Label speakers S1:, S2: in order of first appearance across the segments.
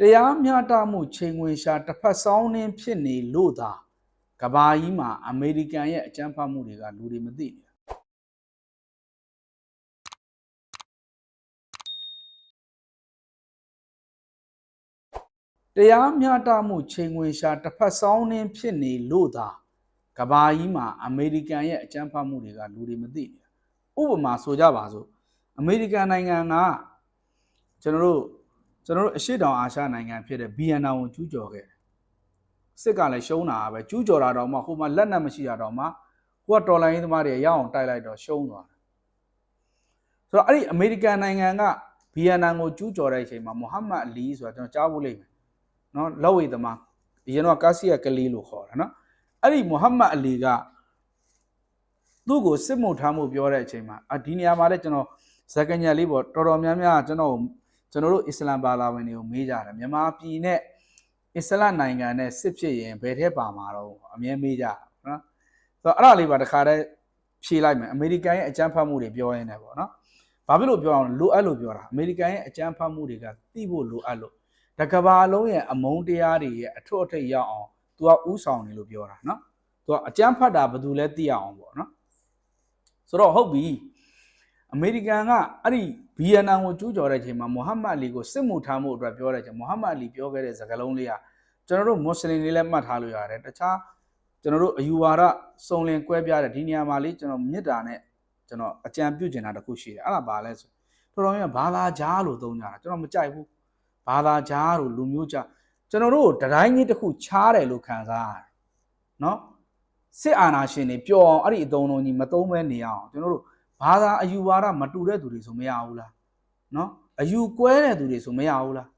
S1: တရားမျှတမှုချိန်ဝင်ရှာတစ်ဖက်စောင်းနှင်းဖြစ်နေလို့သာကဘာကြီးမှာအမေရိကန်ရဲ့အကြမ်းဖက်မှုတွေကလူတွေမသိနေတာတရားမျှတမှုချိန်ဝင်ရှာတစ်ဖက်စောင်းနှင်းဖြစ်နေလို့သာကဘာကြီးမှာအမေရိကန်ရဲ့အကြမ်းဖက်မှုတွေကလူတွေမသိနေတာဥပမာဆိုကြပါစို့အမေရိကန်နိုင်ငံကကျွန်တော်တို့ ကျွန်တော်တို့အရှေ့တောင်အာရှနိုင်ငံဖြစ်တဲ့ဗီယက်နမ်ကိုကျူးကျော်ခဲ့တယ်စစ်ကလည်းရှုံးတာပဲကျူးကျော်တာတော့မှဟိုမှာလက်နက်မရှိတာတော့မှဟိုကတော်လိုင်းရေးသမားတွေရအောင်တိုက်လိုက်တော့ရှုံးသွားတယ်ဆိုတော့အဲ့ဒီအမေရိကန်နိုင်ငံကဗီယက်နမ်ကိုကျူးကျော်တဲ့အချိန်မှာမိုဟာမက်အလီဆိုတာကျွန်တော်ကြားဖို့လိမ့်မယ်နော်လက်ဝေသမားအရင်တော့ကာစီယာကလီလို့ခေါ်တာနော်အဲ့ဒီမိုဟာမက်အလီကသူ့ကိုစစ်မှုထမ်းမှုပြောတဲ့အချိန်မှာအဒီနေရာမှာလည်းကျွန်တော်ဇက်ကညက်လေးပေါ့တော်တော်များများကျွန်တော် ကျွန်တော်တို့အစ္စလမ်ဘာသာဝင်တွေကိုမေးကြတယ်မြန်မာပြည်နဲ့အစ္စလမ်နိုင်ငံနဲ့စစ်ဖြစ်ရင်ဘယ်ထဲပါမှာတော့အမြဲမေးကြနော်ဆိုတော့အဲ့ဒါလေးပါတခါတည်းဖြေလိုက်မယ်အမေရိကန်ရဲ့အကြမ်းဖက်မှုတွေပြောရင်းနဲ့ပေါ့နော်ဘာဖြစ်လို့ပြောအောင်လိုအပ်လို့ပြောတာအမေရိကန်ရဲ့အကြမ်းဖက်မှုတွေကသိဖို့လိုအပ်လို့တကဘာလုံးရဲ့အမုန်းတရားတွေရဲ့အထွတ်အထိပ်ရောက်အောင် तू ကဥဆောင်နေလို့ပြောတာနော် तू ကအကြမ်းဖက်တာဘယ်သူလဲသိရအောင်ပေါ့နော်ဆိုတော့ဟုတ်ပြီ အမေရိကန်ကအဲ့ဒီဗီယက်နမ်ကိုကျူးကျော်တဲ့အချိန်မှာမိုဟာမက်အလီကိုစစ်မှုထမ်းမှုအတွက်ပြောတဲ့အချိန်မိုဟာမက်အလီပြောခဲ့တဲ့စကားလုံးလေးကကျွန်တော်တို့မွတ်စလင်တွေလည်းမှတ်ထားလို့ရတယ်တခြားကျွန်တော်တို့အယူဝါဒစုံလင်ကွဲပြားတဲ့ဒီနေရာမှာလေးကျွန်တော်မေတ္တာနဲ့ကျွန်တော်အကြံပြုချင်တာတစ်ခုရှိတယ်အဲ့ဒါဘာလဲဆိုတော်တော်များဘာသာကြားလို့သုံးကြတာကျွန်တော်မကြိုက်ဘူးဘာသာကြားလို့လူမျိုးကြားကျွန်တော်တို့တတိုင်းကြီးတစ်ခုချားတယ်လို့ခံစားရတယ်နော်စစ်အာဏာရှင်တွေပျော်အောင်အဲ့ဒီအသုံးလုံးကြီးမသုံးမဲနေအောင်ကျွန်တော်တို့ ဘာသာအယူဝါဒမတူတဲ့သူတွေဆိုမရဘူးလားနော်အယူကွဲတဲ့သူတွေဆိုမရဘူးလား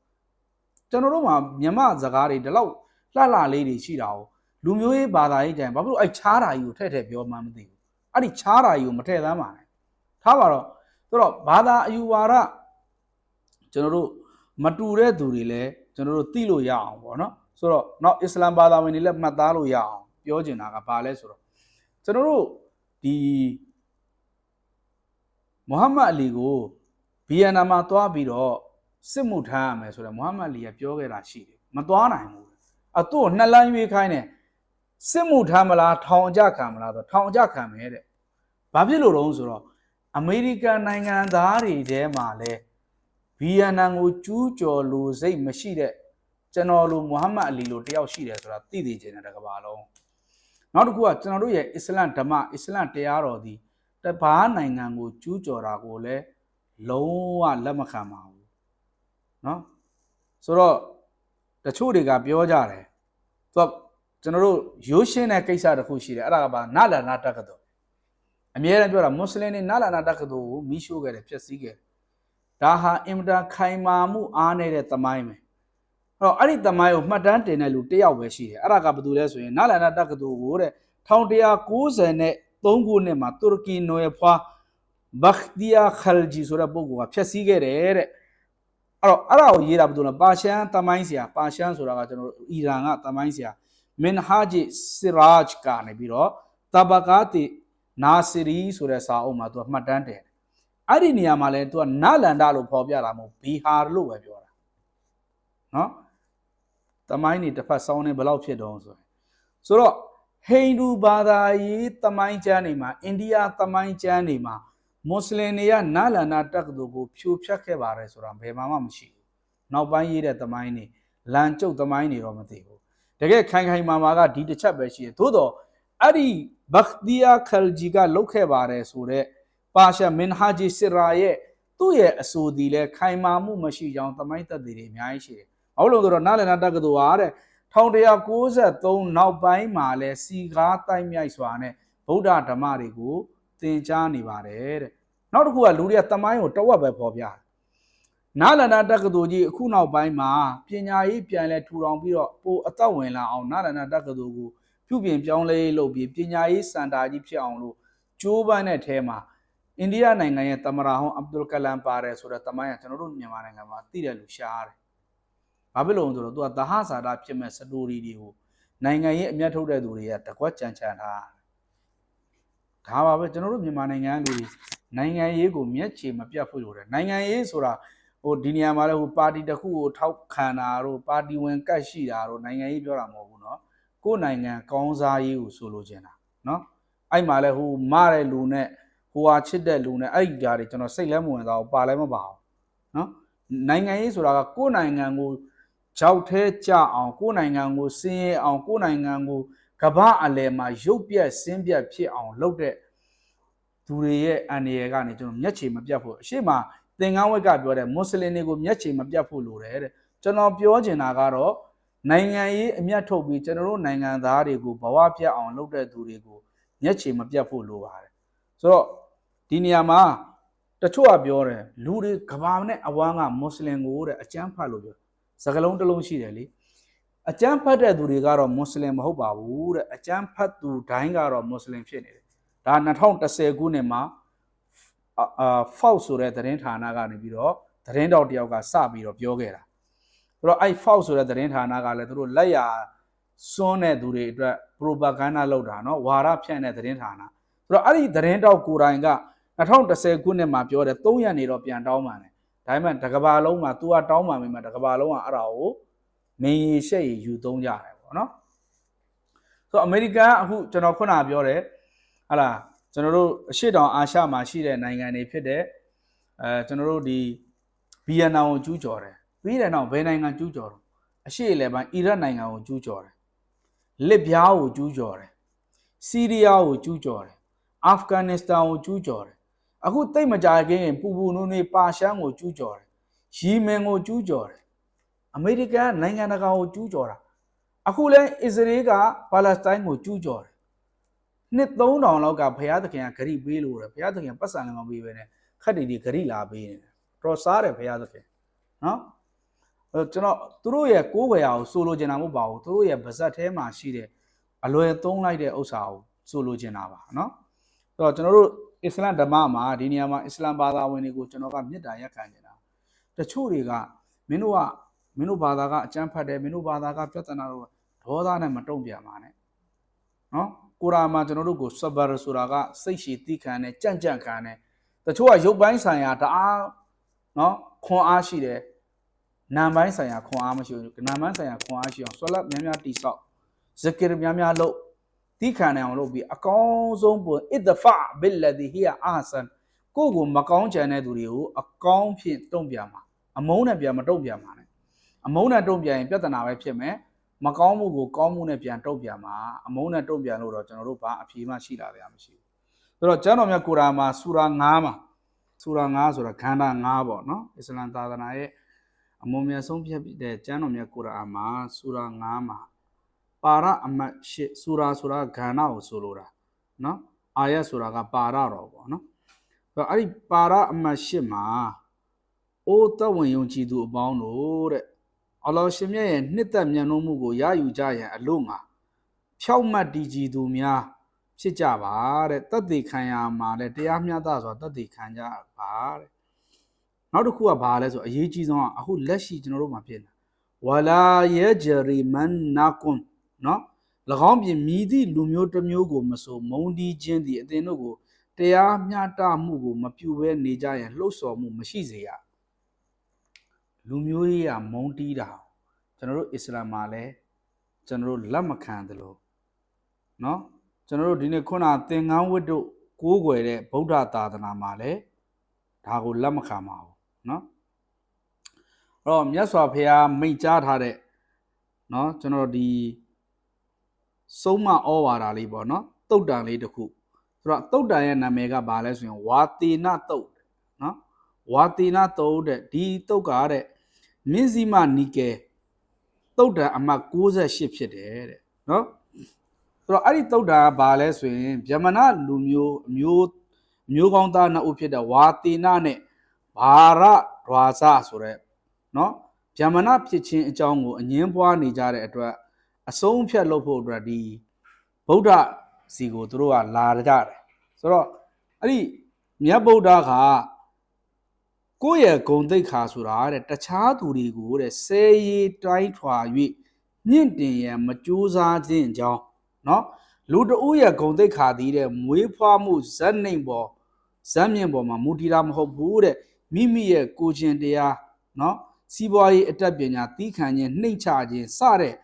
S1: ကျွန်တော်တို့မှာမြမစကားတွေဒီလောက်လှလှလေးတွေရှိတာ哦လူမျိုးရေးဘာသာရေးကြံဘာဖြစ်လို့အဲ့ချားတာကြီးကိုထည့်ထည့်ပြောမှမသိဘူးအဲ့ဒီချားတာကြီးကိုမထည့်သမ်းပါနဲ့ထားပါတော့ဆိုတော့ဘာသာအယူဝါဒကျွန်တော်တို့မတူတဲ့သူတွေလည်းကျွန်တော်တို့သိလို့ရအောင်ပေါ့နော်ဆိုတော့နောက်အစ္စလာမ်ဘာသာဝင်တွေလည်းမှတ်သားလို့ရအောင်ပြောချင်တာကဘာလဲဆိုတော့ကျွန်တော်တို့ဒီ မိုဟာမက်အလီကိုဗီယက်နမ်မှာသွားပြီးတော့စစ်မှုထမ်းရမယ်ဆိုတော့မိုဟာမက်အလီကပြောခဲ့တာရှိတယ်မသွားနိုင်ဘူးအသူ့ကိုနှစ်လမ်းရွေးခိုင်းတယ်စစ်မှုထမ်းမလားထောင်အကြခံမလားဆိုထောင်အကြခံမယ်တဲ့ဘာဖြစ်လို့တော့ဆိုတော့အမေရိကန်နိုင်ငံသားတွေထဲမှာလဲဗီယက်နမ်ကိုကျူးကျော်လို့စိတ်မရှိတဲ့ကျွန်တော်လိုမိုဟာမက်အလီလိုတယောက်ရှိတယ်ဆိုတာသိသိချင်တယ်တကဘာလုံးနောက်တစ်ခုကကျွန်တော်တို့ရဲ့အစ္စလမ်ဓမ္မအစ္စလမ်တရားတော်ဒီ တဘာနိုင်ငံကိုကျူးကျော်တာကိုလည်းလုံးဝလက်မခံပါဘူးเนาะဆိုတော့တချို့တွေကပြောကြတယ်သူကကျွန်တော်တို့ရိုးရှင်းတဲ့ကိစ္စတစ်ခုရှိတယ်အဲ့ဒါကဘာနလာနာတက္ကသိုလ်အမြဲတမ်းပြောတာမွတ်စလင်တွေနလာနာတက္ကသိုလ်ကိုမိရှို့ခဲ့တယ်ဖျက်ဆီးခဲ့တယ်ဒါဟာအင်မတန်ခိုင်မာမှုအားနေတဲ့သမိုင်းပဲအဲ့တော့အဲ့ဒီသမိုင်းကိုမှတ်တမ်းတင်တဲ့လူတစ်ယောက်ပဲရှိတယ်အဲ့ဒါကဘာတူလဲဆိုရင်နလာနာတက္ကသိုလ်ကိုတဲ့1190နဲ့ 3ခုနှစ်မှာတူရကီနွယ်ဖွားဘခ်ဒီယာခလ်ဂျီဆိုတဲ့ပုဂ္ဂိုလ်ကဖျက်ဆီးခဲ့တယ်တဲ့အဲ့တော့အဲ့ဒါကိုရေးတာဘယ်လိုလဲပါရှန်သမိုင်းဆရာပါရှန်ဆိုတာကကျွန်တော်တို့အီရန်ကသမိုင်းဆရာမင်ဟာဂျီစီရာဂျ်ကနေပြီးတော့တဘကာတီနာစီရီဆိုတဲ့စာအုပ်မှာသူကမှတ်တမ်းတယ်အဲ့ဒီနေရာမှာလဲသူကနာလန္ဒလို့ဖော်ပြတာမဟုတ်ဘီဟာလို့ပဲပြောတာနော်သမိုင်းနေတစ်ဖက်ဆောင်းနေဘယ်လောက်ဖြစ်တုံးဆိုရင်ဆိုတော့ ဟိန္ဒူဘာသာရေးသမိုင်းကျမ်းတွေမှာအိန္ဒိယသမိုင်းကျမ်းတွေမှာမွတ်စလင်တွေကနာလန္ဒတက္ကသိုလ်ကိုဖြိုဖျက်ခဲ့ပါတယ်ဆိုတာဘယ်မှာမှမရှိဘူးနောက်ပိုင်းရေးတဲ့သမိုင်းတွေလန်ကျုပ်သမိုင်းတွေတော့မသိဘူးတကယ်ခိုင်ခိုင်မာမာကဒီတစ်ချက်ပဲရှိတယ်သို့တော့အဲ့ဒီဘခ်ဒီယာခလ်ဂျီကလုတ်ခဲ့ပါတယ်ဆိုတော့ပါရှာမင်ဟာဂျီစီရာရဲ့သူ့ရဲ့အဆိုဒီလဲခိုင်မာမှုမရှိကြောင်းသမိုင်းသက်သေတွေအများကြီးရှိတယ်။ဘာလို့လဲဆိုတော့နာလန္ဒတက္ကသိုလ်ဟာတဲ့ 1193နောက်ပိုင်းမှာလဲစီကားတိုက်မြိုက်စွာနဲ့ဗုဒ္ဓဓမ္မတွေကိုသင်ကြားနေပါတယ်တဲ့။နောက်တစ်ခုကလူတွေကသမိုင်းကိုတဝက်ပဲဖော်ပြတယ်။နာလန္ဒတက္ကသိုလ်ကြီးအခုနောက်ပိုင်းမှာပညာရေးပြန်လဲထူထောင်ပြီးတော့ပိုအသက်ဝင်လာအောင်နာလန္ဒတက္ကသိုလ်ကိုပြုပြင်ပြောင်းလဲလုပ်ပြီးပညာရေးစံတာကြီးဖြစ်အောင်လို့ကြိုးပမ်းတဲ့အဲမှာအိန္ဒိယနိုင်ငံရဲ့သမရာဟွန်အဗ်ဒุลကလမ်ပါတယ်ဆိုတဲ့တမိုင်းကကျွန်တော်တို့မြန်မာနိုင်ငံမှာသိတယ်လို့ရှားတယ်။ ဘာဖြစ်လို့လဲဆိုတော့သူကသဟဇာတာဖြစ်မဲ့စတိုရီတွေကိုနိုင်ငံရေးအမျက်ထုတ်တဲ့သူတွေကတကွက်ကြံချန်ထားဒါပါပဲကျွန်တော်တို့မြန်မာနိုင်ငံလူတွေနိုင်ငံရေးကိုမျက်ခြေမပြတ်ဖို့လိုတယ်နိုင်ငံရေးဆိုတာ ဟိုဒီနေရာမှာလည်းဟိုပါတီတစ်ခုကိုထောက်ခံတာတို့ပါတီဝင်ကတ်ရှိတာတို့နိုင်ငံရေးပြောတာမဟုတ်ဘူးเนาะကိုယ်နိုင်ငံကောင်းစားရေးကိုဆိုလိုချင်တာเนาะအဲ့မှာလည်းဟိုမတဲ့လူနဲ့ဟိုဟာချစ်တဲ့လူနဲ့အဲ့ဒီကြားတွေကျွန်တော်စိတ်လဲမဝင်တော့ပါလဲမပါအောင်เนาะနိုင်ငံရေးဆိုတာကကိုယ်နိုင်ငံကို ကြောက်သေးကြအောင်ကိုယ်နိုင်ငံကိုစင်းရဲအောင်ကိုယ်နိုင်ငံကိုကမ္ဘာအလယ်မှာရုပ်ပြက်ဆင်းပြက်ဖြစ်အောင်လုပ်တဲ့သူတွေရဲ့အန္တရာယ်ကနေကျွန်တော်မျက်ခြေမပြတ်ဖို့အရှိမသင်္ကန်းဝက်ကပြောတဲ့မွတ်စလင်တွေကိုမျက်ခြေမပြတ်ဖို့လိုတယ်တဲ့ကျွန်တော်ပြောချင်တာကတော့နိုင်ငံရေးအမျက်ထုတ်ပြီးကျွန်တော်တို့နိုင်ငံသားတွေကိုဘဝပြတ်အောင်လုပ်တဲ့သူတွေကိုမျက်ခြေမပြတ်ဖို့လိုပါတယ်ဆိုတော့ဒီနေရာမှာတချို့ကပြောတယ်လူတွေကဘာနဲ့အဝမ်းကမွတ်စလင်ကိုတဲ့အကျမ်းဖတ်လို့ပြော စကလုံးတစ်လုံးရှိတယ်လေအကျမ်းဖတ်တဲ့သူတွေကတော့မွတ်စလင်မဟုတ်ပါဘူးတဲ့အကျမ်းဖတ်သူတိုင်းကတော့မွတ်စလင်ဖြစ်နေတယ်ဒါ2010ခုနှစ်မှာအာအာ Fox ဆိုတဲ့သတင်းဌာနကနေပြီးတော့သတင်းတောက်တယောက်ကစပြီးတော့ပြောခဲ့တာဆိုတော့အဲ့ Fox ဆိုတဲ့သတင်းဌာနကလည်းသူတို့လက်ရစွန်းတဲ့သူတွေအတွက် propaganda လုပ်တာเนาะဝါရဖြန့်တဲ့သတင်းဌာနဆိုတော့အဲ့ဒီသတင်းတောက်ကိုယ်တိုင်က2010ခုနှစ်မှာပြောတယ်3ရက်နေတော့ပြန်တောင်းပန်တယ် ဒါပေမဲ့တကဘာလုံးမှာ तू ကတောင်းပန်ပြီးမှတကဘာလုံးကအဲ့ဒါကိုမင်းရီရှက်ရီယူသုံးကြတယ်ပေါ့နော်ဆိုတော့အမေရိကန်ကအခုကျွန်တော်ခုနပြောတယ်ဟာလားကျွန်တော်တို့အရှေ့တောင်အာရှမှာရှိတဲ့နိုင်ငံတွေဖြစ်တဲ့အဲကျွန်တော်တို့ဒီဗီယက်နမ်ကိုကျူးကျော်တယ်ပြီးတဲ့နောက်ဘယ်နိုင်ငံကျူးကျော်တော့အရှေ့အလယ်ပိုင်းအီရတ်နိုင်ငံကိုကျူးကျော်တယ်လစ်ဗျားကိုကျူးကျော်တယ်စီးရီးယားကိုကျူးကျော်တယ်အာဖဂန်နစ္စတန်ကိုကျူးကျော်တယ် အခုတိတ်မကြခင်ပူပူနုံနေပါရှန်ကိုကျူးကျော်တယ်ယီမင်ကိုကျူးကျော်တယ်အမေရိကန်နိုင်ငံတကာကိုကျူးကျော်တာအခုလဲအစ္စရေးကပါလက်စတိုင်းကိုကျူးကျော်တယ်နှစ်3000လောက်ကဘုရားသခင်ကဂရိပေးလို့တယ်ဘုရားသခင်ပတ်စံလည်းမပေးဘဲနဲ့ခက်တီတီဂရိလာပေးနေတယ်တော်စားတယ်ဘုရားသခင်နော်အဲကျွန်တော်သူတို့ရဲ့ကိုးဝယ်ရာကိုဆိုလိုချင်တာမဟုတ်ပါဘူးသူတို့ရဲ့ဗဇက်ထဲမှာရှိတဲ့အလွယ်သုံးလိုက်တဲ့ဥစ္စာကိုဆိုလိုချင်တာပါနော်အဲ့တော့ကျွန်တော်တို့ အစ္စလမ်ဓမ္မမှာဒီနေရာမှာအစ္စလမ်ဘာသာဝင်တွေကိုကျွန်တော်ကမေတ္တာရက်ခံနေတာတချို့တွေကမင်းတို့ကမင်းတို့ဘာသာကအကျမ်းဖတ်တယ်မင်းတို့ဘာသာကပြဿနာတော့ဒေါသနဲ့မတုံ့ပြန်ပါနဲ့နော်ကိုရာမှာကျွန်တော်တို့ကိုဆဘာရဆိုတာကစိတ်ရှည်တိခံနဲ့ကြံ့ကြံ့ခံနဲ့တချို့ကရုပ်ပိုင်းဆိုင်ရာတအားနော်ခွန်အားရှိတယ်နာမ်ပိုင်းဆိုင်ရာခွန်အားမရှိဘူးနာမ်ပိုင်းဆိုင်ရာခွန်အားရှိအောင်ဆွလတ်များများတိဆောက်ဇကရများများလုပ် တိခံနိုင်အောင်လုပ်ပြီးအကောင်းဆုံးပုံအစ်ဒဖာဘစ်လဒီဟီယာအာဆန်ကိုယ့်ကိုမကောင်းချင်တဲ့သူတွေကိုအကောင်းဖြင့်တုံ့ပြန်မှာအမုန်းနဲ့ပြန်မတုံ့ပြန်ပါနဲ့အမုန်းနဲ့တုံ့ပြန်ရင်ပြဿနာပဲဖြစ်မယ်မကောင်းမှုကိုကောင်းမှုနဲ့ပြန်တုံ့ပြန်မှာအမုန်းနဲ့တုံ့ပြန်လို့တော့ကျွန်တော်တို့ဘာအဖြေမှရှိလာဗျာမရှိဘူးဆိုတော့ကျမ်းတော်မြတ်ကုရ်အာန်မှာဆူရာ9မှာဆူရာ9ဆိုတာခန္ဓာ9ပေါ့နော်အစ္စလမ်သာသနာရဲ့အမုံမြတ်ဆုံးဖြစ်တဲ့ကျမ်းတော်မြတ်ကုရ်အာန်မှာဆူရာ9မှာ ပါရအမတ်ရှစ်ဆူရာဆိုတာခန္ဓာကိုဆိုလိုတာနော်အာယတ်ဆိုတာကပါရတော်ပေါ့နော်ဆိုတော့အဲ့ဒီပါရအမတ်ရှစ်မှာအိုးသက်ဝင်ယုံကြည်သူအပေါင်းတို့တဲ့အလ္လာဟ်ရှင်မြတ်ရဲ့နှစ်သက်မြတ်နိုးမှုကိုရယူကြရန်အလို့ငါဖြောက်မှတ်တည်ကြည်သူများဖြစ်ကြပါတဲ့တတ်သိခံရမှာလဲတရားမျှတစွာတတ်သိခံကြပါတဲ့နောက်တစ်ခုကဘာလဲဆိုအရေးကြီးဆုံးကအခုလက်ရှိကျွန်တော်တို့မှာဖြစ်နေတာဝလာယဂျရီမန်နာကွန် နော်၎င်းပြင်မြည်သည့်လူမျိုးတစ်မျိုးကိုမဆိုမုန်းတီးခြင်းသည်အသင်တို့ကိုတရားမျှတမှုကိုမပြုဘဲနေကြရန်လှုပ်ဆော်မှုမရှိစေရလူမျိုးရေးကမုန်းတီးတာကျွန်တော်တို့အစ္စလာမ်မှာလည်းကျွန်တော်တို့လက်မခံသလိုနော်ကျွန်တော်တို့ဒီနေ့ခုနသင်္ကန်းဝတ်တို့ကိုးကွယ်တဲ့ဗုဒ္ဓသာသနာမှာလည်းဒါကိုလက်မခံပါဘူးနော်အဲ့တော့မြတ်စွာဘုရားမိန့်ကြားထားတဲ့နော်ကျွန်တော်ဒီ ဆုံးမဩဝါဒလေးပေါ့နော်တုတ်တန်လေးတစ်ခုဆိုတော့တုတ်တန်ရဲ့နာမည်ကဘာလဲဆိုရင်ဝါတိနတုတ်နော်ဝါတိနတုတ်တဲ့ဒီတုတ်ကတဲ့မင်းစီမနီကဲတုတ်တန်အမှတ်68ဖြစ်တယ်တဲ့နော်ဆိုတော့အဲ့ဒီတုတ်တန်ကဘာလဲဆိုရင်ဗြဟ္မဏလူမျိုးအမျိုးအမျိုးကောင်းသားနှစ်ဦးဖြစ်တဲ့ဝါတိနနဲ့ဘာရဒွာစဆိုတဲ့နော်ဗြဟ္မဏဖြစ်ခြင်းအကြောင်းကိုအငင်းပွားနေကြတဲ့အတွက် အဆုံးဖြတ်လုပ်ဖို့အတွက်ဒီဗုဒ္ဓစီကိုသူတို့ကလာကြတယ်ဆိုတော့အဲ့ဒီမြတ်ဗုဒ္ဓကကိုယ့်ရဲ့ဂုံတိတ်ခါဆိုတာတဲ့တခြားသူတွေကိုတဲ့ဆဲရီတိုင်းထွာ၍မြင့်တင်ရန်မကြိုးစားခြင်းအကြောင်းเนาะလူတဦးရဲ့ဂုံတိတ်ခါသည်တဲ့မွေးဖွားမှုဇက်နှိမ်ပေါ်ဇက်မြင့်ပေါ်မှာမူတည်တာမဟုတ်ဘူးတဲ့မိမိရဲ့ကိုချင်းတရား နော်စီးပွားရေးအတတ်ပညာတီးခံခြင်းနှိမ့်ချခြင်းစတဲ့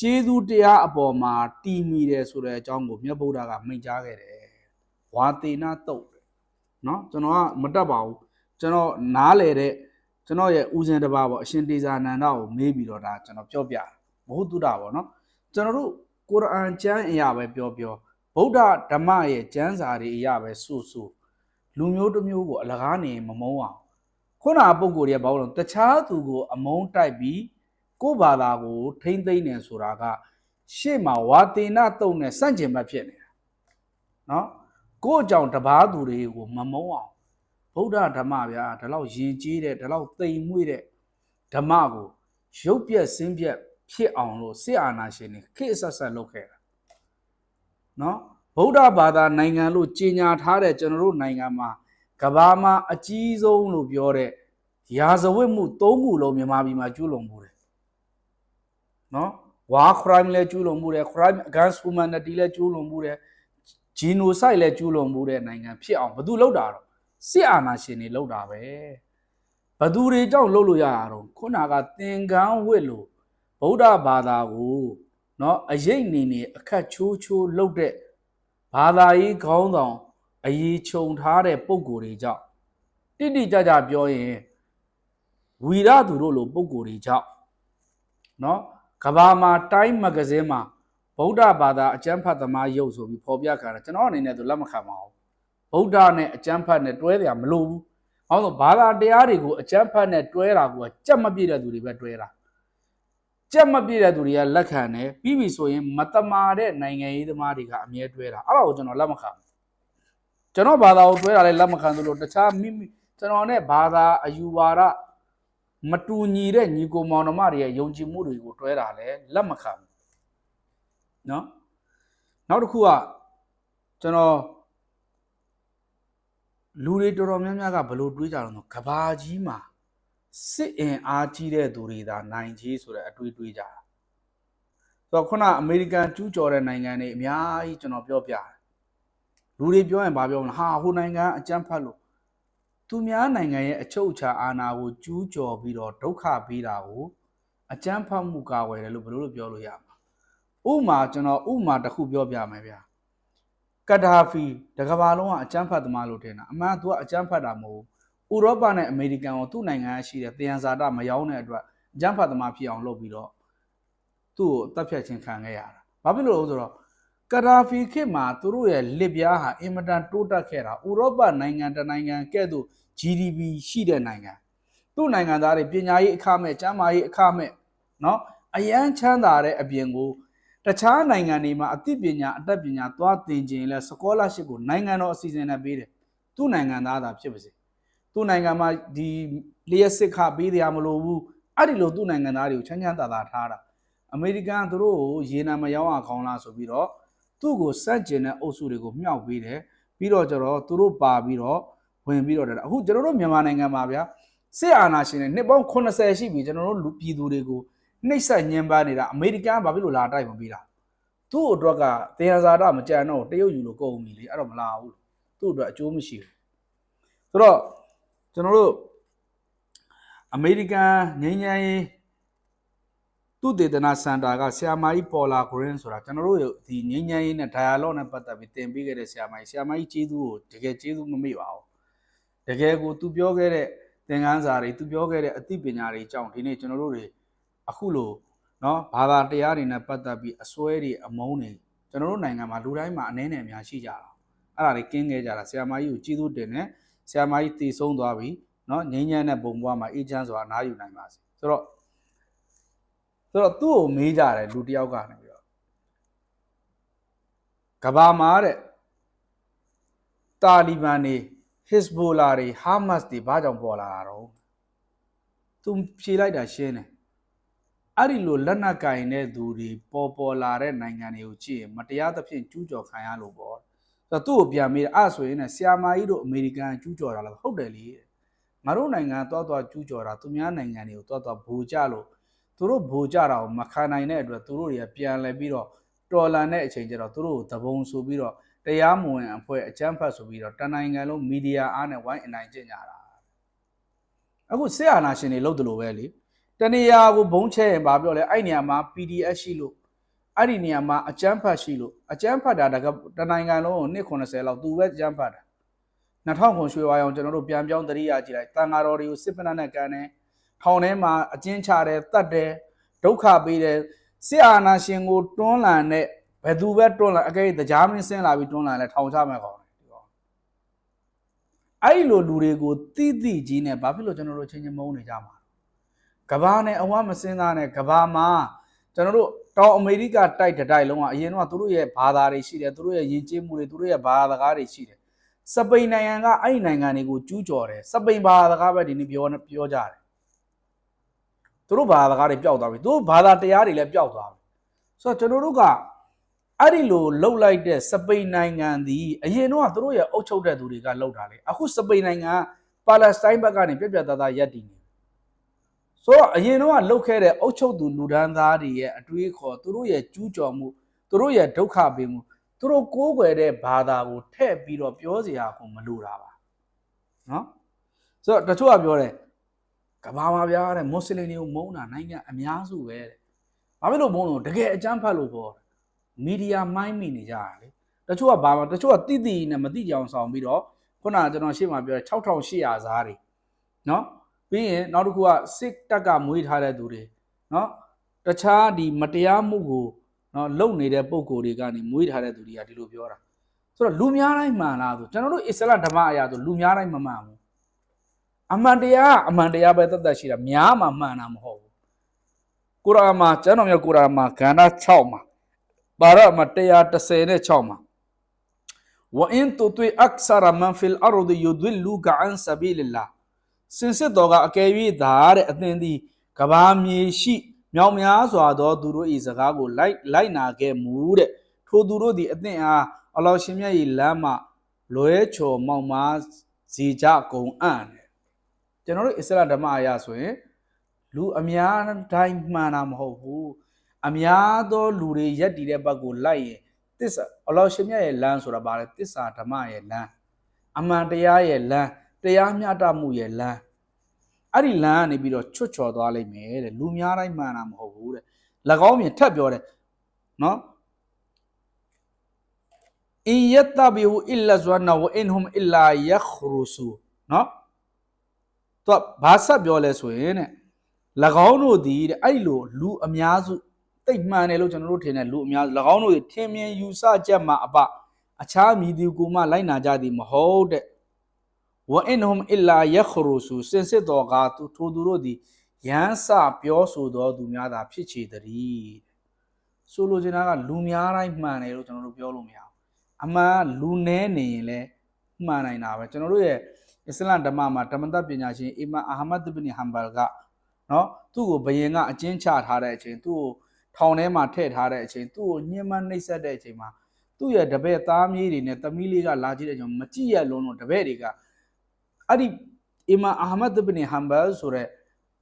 S1: ကျေးဇူးတရားအပေါ်မှာတည်မိတယ်ဆိုတဲ့အကြောင်းကိုမြတ်ဗုဒ္ဓကမိန့်ကြားခဲ့တယ်ဝါတေနတုတ်တယ်နော်ကျွန်တော်ကမတက်ပါဘူးကျွန်တော်နားလေတဲ့ကျွန်တော်ရဲ့ဦးဇင်းတစ်ပါးပေါ့အရှင်တေဇာနန္ဒကိုမေးပြီးတော့ဒါကျွန်တော်ပြောပြတယ်ဘုဟုတ္တပေါ့နော်ကျွန်တော်တို့ကုရ်အာန်ကျမ်းအရာပဲပြောပြောဗုဒ္ဓဓမ္မရဲ့ကျမ်းစာတွေအရာပဲဆိုဆိုလူမျိုးတစ်မျိုးကိုအလကားနေမမုန်းအောင်ခုနကပုံကိုယ်တွေကဘာလို့လဲတခြားသူကိုအမုန်းတိုက်ပြီး ကိုယ့်ဘာသာကိုထိမ့်သိမ့်နေဆိုတာကရှေ့မှာဝါတေနတုံနဲ့စန့်ကျင်ဘက်ဖြစ်နေတာနော်ကိုယ့်အကြောင်းတပားသူတွေကိုမမုန်းအောင်ဗုဒ္ဓဓမ္မဗျာဒီလောက်ယဉ်ကျေးတဲ့ဒီလောက်သိမ်မွေ့တဲ့ဓမ္မကိုရုပ်ပြက်ဆင်းပြက်ဖြစ်အောင်လို့စစ်အာဏာရှင်တွေခေတ်အဆက်ဆက်လုပ်ခဲ့တာနော်ဗုဒ္ဓဘာသာနိုင်ငံလို့ကြီးညာထားတဲ့ကျွန်တော်တို့နိုင်ငံမှာကဘာမှာအကြီးဆုံးလို့ပြောတဲ့ရာဇဝတ်မှု၃ခုလုံးမြန်မာပြည်မှာကျူးလွန်မှုတယ် နော် war crime လည်းကျူးလွန်မှုတယ် crime against humanity လည်းကျူးလွန်မှုတယ် genocide လည်းကျူးလွန်မှုတဲ့နိုင်ငံဖြစ်အောင်ဘယ်သူလုပ်တာတော့စစ်အာဏာရှင်တွေလုပ်တာပဲဘယ်သူတွေကြောင့်လုပ်လို့ရတာတော့ခုနကသင်္ကန်းဝတ်လို့ဗုဒ္ဓဘာသာကိုเนาะအရေးနေနေအခက်ချိုးချိုးလုပ်တဲ့ဘာသာရေးခေါင်းဆောင်အရေးခြုံထားတဲ့ပုံကိုယ်တွေကြောင့်တိတိကျကျပြောရင်ဝီရသူတို့လိုပုံကိုယ်တွေကြောင့်เนาะ ကဘာမှာတိုင်းမဂဇင်းမှာဗုဒ္ဓဘာသာအကျမ်းဖတ်သမားရုပ်ဆိုပြီးဖော်ပြခံတယ်ကျွန်တော်အနေနဲ့သူလက်မခံပါဘူးဗုဒ္ဓနဲ့အကျမ်းဖတ်နဲ့တွဲတယ်မလို့ဘူး။ဘာလို့ဘာသာတရားတွေကိုအကျမ်းဖတ်နဲ့တွဲတာကကြက်မပြည့်တဲ့သူတွေပဲတွဲတာ။ကြက်မပြည့်တဲ့သူတွေကလက်ခံတယ်ပြီးပြီဆိုရင်မတမာတဲ့နိုင်ငံရေးသမားတွေကအမြဲတွဲတာအဲ့ဒါကိုကျွန်တော်လက်မခံဘူး။ကျွန်တော်ဘာသာကိုတွဲတာလည်းလက်မခံသလိုတခြားမိမိကျွန်တော်နဲ့ဘာသာအယူဝါဒ မတူညီတဲ့ညီကိုမောင်နှမတွေရဲ့ယုံကြည်မှုတွေကိုတွဲတာလည်းလက်မခံဘူး။နော်။နောက်တစ်ခုကကျွန်တော်လူတွေတော်တော်များများကဘလို့တွေးကြတော့ဆိုကဘာကြီးမှာစစ်အင်အားကြီးတဲ့သူတွေသာနိုင်ကြီးဆိုတဲ့အတွေးတွေးကြတာဆိုတော့ခုနအမေရိကန်ကျူးကျော်တဲ့နိုင်ငံတွေအများကြီးကျွန်တော်ပြောပြတယ်လူတွေပြောရင်ဘာပြောမလဲဟာဟိုနိုင်ငံအကြမ်းဖက်လို့ သူများနိုင်ငံရဲ့အချုပ်အခြာအာဏာကိုကျူးကျော်ပြီးတော့ဒုက္ခပေးတာကိုအကြမ်းဖက်မှုကာဝယ်တယ်လို့ဘယ်လိုလုပ်ပြောလို့ရမှာဥမာကျွန်တော်ဥမာတစ်ခုပြောပြမယ်ဗျာကတ်ဒါဖီတကဘာလုံးကအကြမ်းဖက်သမားလို့ထင်တာအမှန်ကသူကအကြမ်းဖက်တာမဟုတ်ဘူးဥရောပနဲ့အမေရိကန်ကိုသူ့နိုင်ငံရှိတဲ့တယံဇာတမယောင်းတဲ့အတွက်အကြမ်းဖက်သမားဖြစ်အောင်လုပ်ပြီးတော့သူ့ကိုတပ်ဖြတ်ခြင်းခံခဲ့ရတာဘာဖြစ်လို့လဲဆိုတော့ ကတ်ဒါဖီခေတ်မှာသူတို့ရဲ့လစ်ပြားဟာအင်မတန်တိုးတက်ခဲ့တာဥရောပနိုင်ငံတစ်နိုင်ငံကဲ့သို့ GDP ရှိတဲ့နိုင်ငံသူ့နိုင်ငံသားတွေပညာရေးအခမဲ့ကျန်းမာရေးအခမဲ့เนาะအရန်ချမ်းသာတဲ့အပြင်ကိုတခြားနိုင်ငံတွေမှာအသိပညာအတတ်ပညာသွားသင်ခြင်းလဲ scholarship ကိုနိုင်ငံတော်အစီအစဉ်နဲ့ပေးတယ်သူ့နိုင်ငံသားသာဖြစ်ပါစေသူ့နိုင်ငံမှာဒီလျှက်စစ်ခပေးတရားမလို့ဘူးအဲ့ဒီလိုသူ့နိုင်ငံသားတွေကိုချမ်းချမ်းသာသာထားတာအမေရိကန်သူတို့ကိုရေနံမရောင်းအောင်လားဆိုပြီးတော့ သူ့ကိုစန့်ကျင်တဲ့အုပ်စုတွေကိုမြှောက်ပေးတယ်ပြီးတော့ကျတော့သူတို့ပါပြီးတော့ဝင်ပြီးတော့တယ်အခုကျွန်တော်တို့မြန်မာနိုင်ငံမှာဗျာစစ်အာဏာရှင်တွေနှစ်ပေါင်း80ရှိပြီကျွန်တော်တို့လူပြည်သူတွေကိုနှိပ်စက်ညှဉ်းပန်းနေတာအမေရိကန်ကဘာဖြစ်လို့လာတိုက်မပေးတာသူ့အတွက်ကတရားစာတမကြံတော့တရုတ်ယူလို့ကုန်ပြီလေအဲ့တော့မလာဘူးသူ့အတွက်အကျိုးမရှိဘူးဆိုတော့ကျွန်တော်တို့အမေရိကန်ငြိမ်းချမ်းရေး သူတေသနာစင်တာကဆရာမကြီးပေါ်လာဂရင်းဆိုတာကျွန်တော်တို့ဒီငြိမ်းချမ်းရေးနဲ့ dialogue နဲ့ပတ်သက်ပြီးသင်ပေးခဲ့တဲ့ဆရာမကြီးဆရာမကြီးကျေးဇူးကိုတကယ်ကျေးဇူးမမေ့ပါဘူးတကယ်ကိုသူပြောခဲ့တဲ့သင်ခန်းစာတွေသူပြောခဲ့တဲ့အသိပညာတွေအကြောင်းဒီနေ့ကျွန်တော်တို့တွေအခုလိုနော်ဘာသာတရားတွေနဲ့ပတ်သက်ပြီးအစွဲတွေအမုန်းတွေကျွန်တော်တို့နိုင်ငံမှာလူတိုင်းမှာအနည်းနဲ့အများရှိကြတာအဲ့ဒါတွေကင်းခဲ့ကြတာဆရာမကြီးကိုကျေးဇူးတင်တယ်ဆရာမကြီးတည်ဆုံးသွားပြီနော်ငြိမ်းချမ်းတဲ့ပုံပွားမှာအေးချမ်းစွာနားယူနိုင်ပါစေဆိုတော့ ဆိုတော့သူ့ကိုမေးကြတယ်လူတယောက်ကနေပြီးတော့ကဘာမှာတဲ့တာလီဘန်တွေဟစ်ဘိုလာတွေဟာမတ်တွေဘာကြောင့်ပေါ်လာတာတော့သူဖြေလိုက်တာရှင်းတယ်အဲ့ဒီလိုလက်နက်ကင်တဲ့သူတွေပေါ်ပေါ်လာတဲ့နိုင်ငံတွေကိုကြည့်ရင်မတရားသဖြင့်ကျူးကျော်ခံရလို့ပေါ့ဆိုတော့သူ့ကိုပြန်မေးတယ်အဲ့ဆိုရင်လည်းဆီယာမာကြီးတို့အမေရိကန်ကျူးကျော်တာလားဟုတ်တယ်လေငါတို့နိုင်ငံသွားသွားကျူးကျော်တာသူများနိုင်ငံတွေကိုသွားသွားဘူကြလို့ သူတို့ဘူကြတာကိုမခံနိုင်တဲ့အတွက်သူတို့တွေကပြန်လဲပြီးတော့တော်လန်တဲ့အချိန်ကျတော့သူတို့ကိုသဘုံဆိုပြီးတော့တရားမဝင်အဖွဲ့အကြမ်းဖက်ဆိုပြီးတော့တနိုင်ငံလုံးမီဒီယာအားနဲ့ဝိုင်းအနိုင်ကျင့်ကြတာအခုစစ်အာဏာရှင်တွေလုပ်တယ်လို့ပဲလေတနေရာကိုဘုံချဲရင်ဘာပြောလဲအဲ့နေရာမှာ PDF ရှိလို့အဲ့ဒီနေရာမှာအကျန်းဖတ်ရှိလို့အကျန်းဖတ်တာတကတနိုင်ငံလုံးကို290လောက်သူပဲအကျန်းဖတ်တာ2000ခွန်ရွှေဝါရောင်ကျွန်တော်တို့ပြန်ပြောင်းတရိယာကြည့်လိုက်တန်ဃာတော်တွေကိုစစ်ပနနဲ့ကန်တယ် ထောင်ထဲမှာအကျဉ်းချတယ်တတ်တယ်ဒုက္ခပေးတယ်စစ်အာဏာရှင်ကိုတွန်းလှန်တဲ့ဘယ်သူပဲတွန်းလှန်အကဲတကြားမင်းဆင်းလာပြီးတွန်းလှန်လဲထောင်ချမယ်ခေါ်တယ်ဒီကောင်အဲ့လိုလူတွေကိုတိတိကြီးနဲ့ဘာဖြစ်လို့ကျွန်တော်တို့ချင်းချင်းမုန်းနေကြမှာကဘာနဲ့အဝမစင်းသားနဲ့ကဘာမှာကျွန်တော်တို့တောင်အမေရိကတိုက်တစ်တိုက်လုံးကအရင်တော့သူတို့ရဲ့ဘာသာတွေရှိတယ်သူတို့ရဲ့ယဉ်ကျေးမှုတွေသူတို့ရဲ့ဘာသာစကားတွေရှိတယ်စပိန်နိုင်ငံကအဲ့ဒီနိုင်ငံတွေကိုကျူးကျော်တယ်စပိန်ဘာသာစကားပဲဒီနေ့ပြောပြောကြတယ် သူတို့ဘာသာစကားတွေပျောက်သွားပြီသူတို့ဘာသာတရားတွေလည်းပျောက်သွားပြီဆိုတော့ကျွန်တော်တို့ကအဲ့ဒီလိုလှုပ်လိုက်တဲ့စပိန်နိုင်ငံသည်အရင်တော့သူတို့ရဲ့အုပ်ချုပ်တဲ့သူတွေကလှုပ်တာလေအခုစပိန်နိုင်ငံကပါလက်စတိုင်းဘက်ကနေပြက်ပြက်သားသားရပ်တည်နေတယ်ဆိုတော့အရင်တော့လှုပ်ခဲ့တဲ့အုပ်ချုပ်သူလူဒန်းသားတွေရဲ့အတွေးခေါ်သူတို့ရဲ့ကျူးကျော်မှုသူတို့ရဲ့ဒုက္ခပေးမှုသူတို့ကိုးကွယ်တဲ့ဘာသာကိုထည့်ပြီးတော့ပြောစရာကိုမလိုတာပါနော်ဆိုတော့တချို့ကပြောတယ် ကဘာမှာဗျာတဲ့မွတ်စလင်တွေကိုမုန်းတာနိုင်ငံအများစုပဲတဲ့ဘာဖြစ်လို့မုန်းလို့တကယ်အကြမ်းဖက်လို့ပေါ့မီဒီယာမိုင်းမိနေကြတာလေတချို့ကဘာမှတချို့ကတိတိနဲ့မတိကြအောင်ဆောင်ပြီးတော့ခုနကကျွန်တော်ရှေ့မှာပြောတဲ့6800ဇားတွေနော်ပြီးရင်နောက်တစ်ခုကစစ်တပ်ကမွေးထားတဲ့သူတွေနော်တခြားဒီမတရားမှုကိုနော်လုံနေတဲ့ပုံကိုယ်တွေကနေမွေးထားတဲ့သူတွေကဒီလိုပြောတာဆိုတော့လူများတိုင်းမှန်လားဆိုကျွန်တော်တို့အစ္စလာမ်ဓမ္မအရာဆိုလူများတိုင်းမမှန်ဘူး အမှန်တရားအမှန်တရားပဲတတ်တတ်ရှိတာများမှမှန်တာမဟုတ်ဘူးကုရ်အာန်မှာကျမ်းတော်မြတ်ကုရ်အာန်မှာကဏ္ဍ6မှာပါရမ136မှာဝအင်တူတွိအက္ဆရာမန်ဖီလ်အာရဒ်ယူဒွလ်လူကအန်ဆဘီလလာစင်စစ်တော်ကအကယ်၍ဒါတဲ့အသင်သည်ကဘာမြေရှိမြောင်များစွာသောသူတို့၏စကားကိုလိုက်လိုက်နာခဲ့မူတဲ့ထိုသူတို့သည်အသင်အားအလောရှင်မြတ်၏လမ်းမှလွဲချော်မောက်မားဇေကြကုန်အံ့ ကျွန်တော်တို့အစ္စလာမ်ဓမ္မအရာဆိုရင်လူအများတိုင်းမှန်တာမဟုတ်ဘူးအများသောလူတွေရက်တည်တဲ့ဘက်ကိုလိုက်ရင်တစ္ဆာအလောရှင်မြတ်ရဲ့လမ်းဆိုတာဗါလဲတစ္ဆာဓမ္မရဲ့လမ်းအမှန်တရားရဲ့လမ်းတရားမျှတမှုရဲ့လမ်းအဲ့ဒီလမ်းကနေပြီးတော့ချွတ်ချော်သွားလိမ့်မယ်တဲ့လူများတိုင်းမှန်တာမဟုတ်ဘူးတဲ့၎င်းမြင်ထပ်ပြောတယ်နော်အင်ယတဘီဟူအလ္လာဇဝနဝအင်ဟွမ်အလ္လာယခရုဆူနော် တော့ဘာဆက်ပြောလဲဆိုရင်တဲ့၎င်းတို့ဒီတဲ့အဲ့လိုလူအများစုတိတ်မှန်တယ်လို့ကျွန်တော်တို့ထင်တယ်လူအများ၎င်းတို့ထင်မြင်ယူဆချက်မှာအပအခြားမည်သူကိုမှလိုက်နာကြသည်မဟုတ်တဲ့ဝအင်ဟွမ်အလ္လာယခရုဆူစင်စစ်တော်ကသူထိုသူတို့သည်ယန်းစပြောဆိုတော်သူများသာဖြစ်ချေတည်းဆိုလိုချင်တာကလူများတိုင်းမှန်တယ်လို့ကျွန်တော်တို့ပြောလို့မရဘူးအမှန်လူနည်းနေရင်လည်းမှန်နိုင်တာပဲကျွန်တော်တို့ရဲ့ အစ္စလမ်ဓမ္မမှာဓမ္မတပညာရှင်အီမန်အာဟမတ်ဘင်ဟမ်ဘယ်ကနော်သူ့ကိုဘယင်ကအကျဉ်းချထားတဲ့အချိန်သူ့ကိုထောင်ထဲမှာထည့်ထားတဲ့အချိန်သူ့ကိုညှဉ်းပန်းနှိပ်စက်တဲ့အချိန်မှာသူ့ရဲ့တပည့်သားမြေးတွေနဲ့သမီးလေးကလာကြည့်တဲ့အချိန်မှာမကြည့်ရလုံးလို့တပည့်တွေကအဲ့ဒီအီမာအာမတ်ဘင်ဟမ်ဘယ်ဆိုတဲ့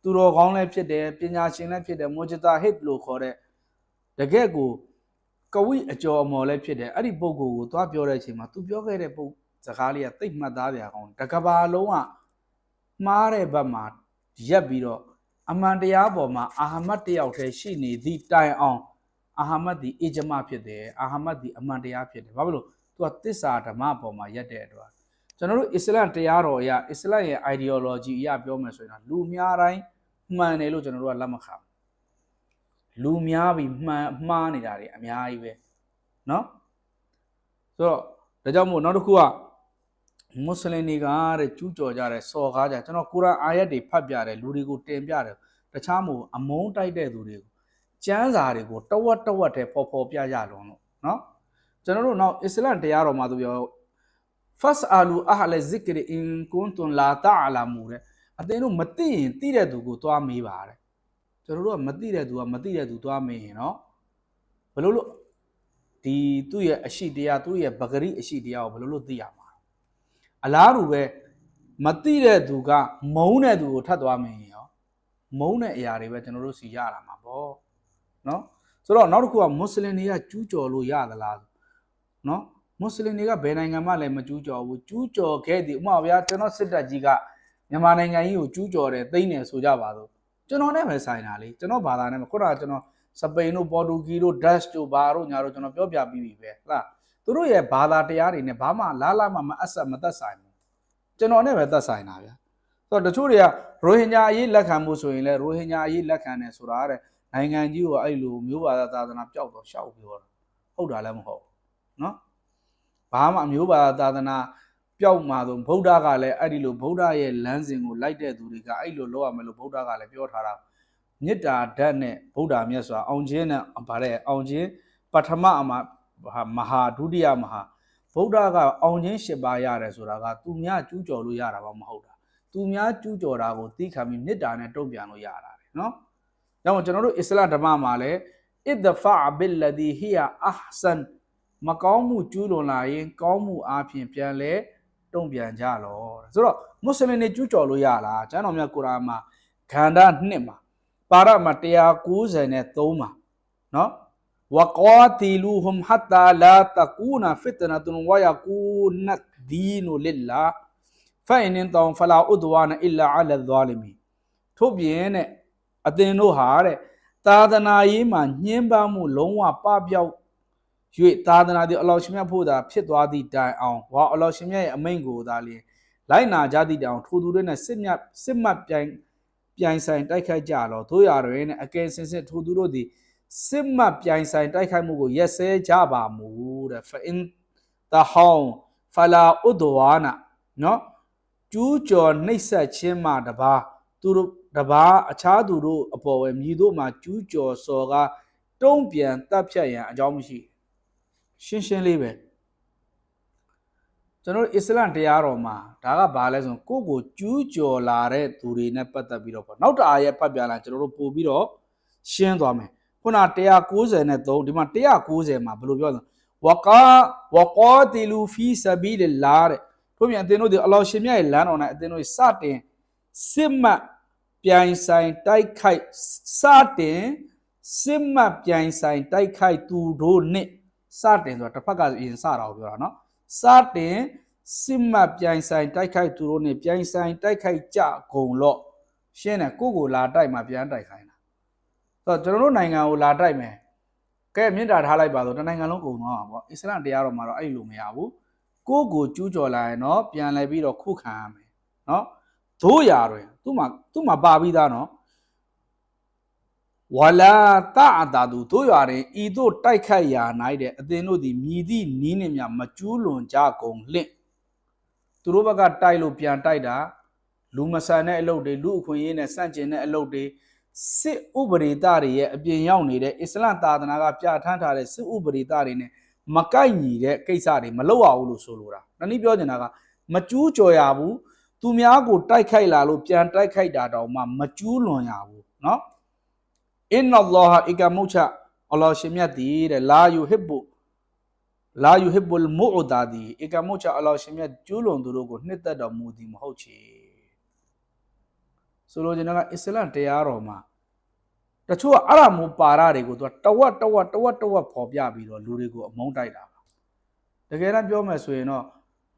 S1: သူတော်ကောင်းလည်းဖြစ်တယ်ပညာရှင်လည်းဖြစ်တယ်မိုဂျတာဟစ်လို့ခေါ်တဲ့တကယ့်ကိုကဝိအကျော်အမော်လည်းဖြစ်တယ်အဲ့ဒီပုံကိုကိုသွားပြောတဲ့အချိန်မှာသူပြောခဲ့တဲ့ပုံ စကားလေးကတိတ်မှတ်သားပြကောင်းတကဘာလုံးကမှားတဲ့ဘက်မှာရက်ပြီးတော့ အမှန်တရားပေါ်မှာအာဟမတ်တယောက်တည်းရှိနေသည့်တိုင်အောင်အာဟမတ်ဒီအဂျမဖြစ်တယ်အာဟမတ်ဒီအမှန်တရားဖြစ်တယ်ဘာဖြစ်လို့သူကသစ္စာဓမ္မပေါ်မှာရက်တဲ့အတွက်ကျွန်တော်တို့အစ္စလမ်တရားတော်အရအစ္စလမ်ရဲ့ ideology အရပြောမယ်ဆိုရင်တော့လူများတိုင်းမှန်တယ်လို့ကျွန်တော်တို့ကလက်မခံဘူးလူများပြီးမှန်မှားနေတာတွေအများကြီးပဲเนาะဆိုတော့ဒါကြောင့်မို့နောက်တစ်ခုက မွတ်စလင်တွေကတဲ့ကျူးကျော်ကြတယ်စော်ကားကြကျွန်တော်ကုရ်အာန်အာယတ်တွေဖတ်ပြတယ်လူတွေကိုတင်ပြတယ်တခြားမို့အမုန်းတိုက်တဲ့သူတွေကိုကျမ်းစာတွေကိုတဝက်တဝက်တည်းပေါ်ပေါ်ပြရလွန်လို့နော်ကျွန်တော်တို့နောက်အစ္စလမ်တရားတော်မှာသူပြော fasalu ahl zikri in kuntum la ta'lamu တဲ့အသင်တို့မသိရင်သိတဲ့သူကိုသွားမေးပါတဲ့ကျွန်တော်တို့ကမသိတဲ့သူကမသိတဲ့သူသွားမေးရင်နော်ဘယ်လိုလို့ဒီသူ့ရဲ့အရှိတရားသူ့ရဲ့ပဂရိအရှိတရားကိုဘယ်လိုလို့သိရမ အလားတူပဲမသိတဲ့သူကမုန်းတဲ့သူကိုထပ်သွားမရင်ရောမုန်းတဲ့အရာတွေပဲကျွန်တော်တို့စီရတာမှာပေါ့နော်ဆိုတော့နောက်တစ်ခုကမွတ်စလင်တွေကကျူးကျော်လို့ရသလားနော်မွတ်စလင်တွေကဘယ်နိုင်ငံမှလည်းမကျူးကျော်ဘူးကျူးကျော်ခဲ့သည်ဥပမာဗျာကျွန်တော်စစ်တပ်ကြီးကမြန်မာနိုင်ငံကြီးကိုကျူးကျော်တယ်သိမ်းတယ်ဆိုကြပါတော့ကျွန်တော်နဲ့ပဲဆိုင်တာလေကျွန်တော်ဘာသာနဲ့ပဲခုနကကျွန်တော်စပိန်တို့ပေါ်တူဂီတို့ဒတ်စ်တို့ဘာတို့ညာတို့ကျွန်တော်ပြောပြပြီးပြီပဲဟုတ်လား သူတို့ရဲ့ဘာသာတရားတွေနဲ့ဘာမှလားလားမှမအဆက်မသက်ဆိုင်ဘူးကျွန်တော်နဲ့ပဲသက်ဆိုင်တာဗျာဆိုတော့တချို့တွေကရိုဟင်ဂျာအရေးလက်ခံမှုဆိုရင်လည်းရိုဟင်ဂျာအရေးလက်ခံတယ်ဆိုတာတဲ့နိုင်ငံကြီးကိုအဲ့လိုမျိုးဘာသာသာသနာပျောက်တော့ရှောက်ပြောတာဟုတ်တာလည်းမဟုတ်ဘူးနော်ဘာမှအမျိုးဘာသာသာသနာပျောက်မှာဆိုဗုဒ္ဓကလည်းအဲ့ဒီလိုဗုဒ္ဓရဲ့လမ်းစဉ်ကိုလိုက်တဲ့သူတွေကအဲ့လိုလုပ်ရမယ်လို့ဗုဒ္ဓကလည်းပြောထားတာမေတ္တာဓာတ်နဲ့ဗုဒ္ဓမြတ်စွာအောင်ခြင်းနဲ့ဗါတဲ့အောင်ခြင်းပထမအမ မဟာဒုတိယမဟာဗုဒ္ဓကအောင်ခြင်း၈ပါးရတယ်ဆိုတာကသူများကျူးကျော်လို့ရတာမှမဟုတ်တာသူများကျူးကျော်တာကိုသိခံပြီးမေတ္တာနဲ့တုံ့ပြန်လို့ရတာလေနော်။ဒါကြောင့်ကျွန်တော်တို့အစ္စလမ်ဓမ္မမှာလည်း idfa billadi hiya ahsan မကောင်းမှုကျူးလွန်လာရင် ကောင်းမှုအပြင်ပြန်လဲတုံ့ပြန်ကြလောတဲ့ဆိုတော့မွတ်စလင်တွေကျူးကျော်လို့ရလားကျမ်းတော်မြတ်ကုရ်အာန်မှာခန္ဓာနှစ်မှာပါရမ193မှာနော် ဝကောတီလူဟွမ်ဟတ်တာလာတကူနာဖစ်တနတုန်ဝယကူနတ်ဒီနူလ illah ဖိုင်နင်တောင်ဖလာဥဒဝါနအီလာအလဇာလီမီထို့ပြင်တဲ့အသင်တို့ဟာတဲ့သာသနာရေးမှာညှင်းပန်းမှုလုံးဝပပျောက်၍သာသနာသည်အလောရှင်မြတ်ဖို့သာဖြစ်သွားသည့်တိုင်အောင်ဝါအလောရှင်မြတ်ရဲ့အမိန့်ကိုသာလျှင်လိုက်နာကြသည့်တိုင်အောင်ထိုသူတွေနဲ့စစ်မြတ်စစ်မှတ်ပြိုင်ပြိုင်ဆိုင်တိုက်ခိုက်ကြလောတို့ရတွင်အကယ်စင်စစ်ထိုသူတို့သည် စစ်မှတ်ပြိုင်ဆိုင်တိုက်ခိုက်မှုကိုရက်စဲကြပါမူတဲ့ fa in တဟောင်းဖလာဥဒဝါနာနော်ကျူးကျော်နှိပ်စက်ခြင်းမှတပါသူတို့တပါအခြားသူတို့အပေါ်ဝဲမြည်တို့မှကျူးကျော်စော်ကတုံးပြန်တပ်ဖြတ်ရန်အကြောင်းမရှိရှင်းရှင်းလေးပဲကျွန်တော်အစ္စလမ်တရားတော်မှာဒါကဘာလဲဆိုရင်ကိုယ့်ကိုကျူးကျော်လာတဲ့သူတွေနဲ့ပတ်သက်ပြီးတော့ပေါ့နောက်တအားရဲ့ဖတ်ပြလာကျွန်တော်တို့ပို့ပြီးတော့ရှင်းသွားမယ် ခုန190နဲ့3ဒီမှာ190မှာဘယ်လိုပြောလဲဝကာဝကာတီလူဖီဆဘီလလာတဲ့တို့ပြန်အသင်တို့ဒီအလောရှင်မြတ်ရဲ့လမ်းတော်၌အသင်တို့စတင်စစ်မှတ်ပြိုင်ဆိုင်တိုက်ခိုက်စတင်စစ်မှတ်ပြိုင်ဆိုင်တိုက်ခိုက်သူတို့နဲ့စတင်ဆိုတာတစ်ဖက်ကအရင်စတာကိုပြောတာနော်စတင်စစ်မှတ်ပြိုင်ဆိုင်တိုက်ခိုက်သူတို့နဲ့ပြိုင်ဆိုင်တိုက်ခိုက်ကြကုန်လော့ရှင်းတယ်ကိုကိုလာတိုက်မှပြန်တိုက်ခိုင်းတာဆို တော့ကျွန်တော်တို့နိုင်ငံကိုလာတိုက်မယ်ကဲမြင့်တာထားလိုက်ပါဆိုတနိုင်ငံလုံးကုန်သွားမှာပေါ့အစ္စလာမ်တရားတော်မှာတော့အဲ့လိုမရဘူးကိုကိုကျူးကျော်လာရင်တော့ပြန်လဲပြီးတော့ခုခံရမယ်နော်သို့ရာတွင်သူ့မှာသူ့မှာပါပြီးသားနော်ဝလာတအတာသူတို့ရွာတွင်ဤတို့တိုက်ခိုက်ရာ၌တဲ့အသင်တို့သည်မြည်သည့်နီးနှင့်မြမကျူးလွန်ကြကုန်လင့်သူတို့ဘက်ကတိုက်လို့ပြန်တိုက်တာလူမဆန်တဲ့အလုပ်တွေလူအခွင့်အရေးနဲ့စန့်ကျင်တဲ့အလုပ်တွေ စစ်ဥပဒေသားတွေရဲ့အပြင်ရောက်နေတဲ့အစ္စလမ်သာသနာကပြဋ္ဌာန်းထားတဲ့စစ်ဥပဒေသားတွေနဲ့မကိုက်ညီတဲ့ကိစ္စတွေမလုပ်ရဘူးလို့ဆိုလိုတာ။နောက်နေ့ပြောချင်တာကမကျူးကျော်ရဘူး။သူများကိုတိုက်ခိုက်လာလို့ပြန်တိုက်ခိုက်တာတောင်မှမကျူးလွန်ရဘူးနော်။အင်နလောဟာအီကမုချအလ္လာဟ်ရှင်မြတ်ဒီတဲ့လာယူဟစ်ဘူလာယူဟစ်ဘူလ်မူအူဒါဒီအီကမုချအလ္လာဟ်ရှင်မြတ်ကျူးလွန်သူတို့ကိုနှစ်သက်တော်မူသည်မဟုတ်ချေ။ ဆိုလိုချင်တာကအစ္စလမ်တရားတော်မှာတချို့ကအဲ့ဒါမျိုးပါရတွေကိုသူကတဝက်တဝက်တဝက်တဝက်ပေါ်ပြပြီးတော့လူတွေကိုအမုန်းတိုက်တာပါတကယ်တမ်းပြောမယ်ဆိုရင်တော့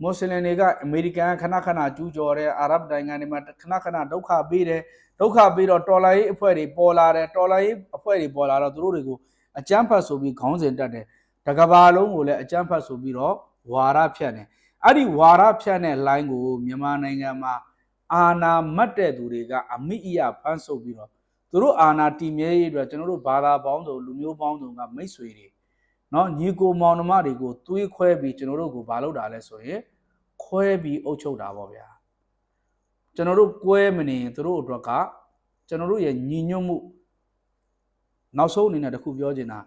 S1: မွတ်စလင်တွေကအမေရိကန်ခဏခဏကျူးကျော်တယ်အာရပ်နိုင်ငံတွေမှာခဏခဏဒုက္ခပေးတယ်ဒုက္ခပေးတော့တော်လိုင်းရေးအဖွဲ့တွေပေါ်လာတယ်တော်လိုင်းရေးအဖွဲ့တွေပေါ်လာတော့သူတို့တွေကိုအကြမ်းဖက်ဆိုပြီးခေါင်းစဉ်တက်တယ်တကဘာလုံးကိုလည်းအကြမ်းဖက်ဆိုပြီးတော့ဝါရဖြတ်တယ်အဲ့ဒီဝါရဖြတ်တဲ့ line ကိုမြန်မာနိုင်ငံမှာ အာနာမတ်တဲ့သူတွေကအမိအယဖမ်းဆုပ်ပြီးတော့သူတို့အာနာတီမြဲရေးအတွက်ကျွန်တော်တို့ဘာသာပေါင်းစုံလူမျိုးပေါင်းစုံကမိတ်ဆွေတွေနော်ညီကိုမောင်နှမတွေကိုသွေးခွဲပြီးကျွန်တော်တို့ကိုဘာလုပ်တာလဲဆိုရင်ခွဲပြီးအုပ်ချုပ်တာပေါ့ဗျာကျွန်တော်တို့ကွဲမနေရင်တို့အတွက်ကကျွန်တော်တို့ရဲ့ညီညွတ်မှုနောက်ဆုံးအနေနဲ့တခုပြောချင်တာ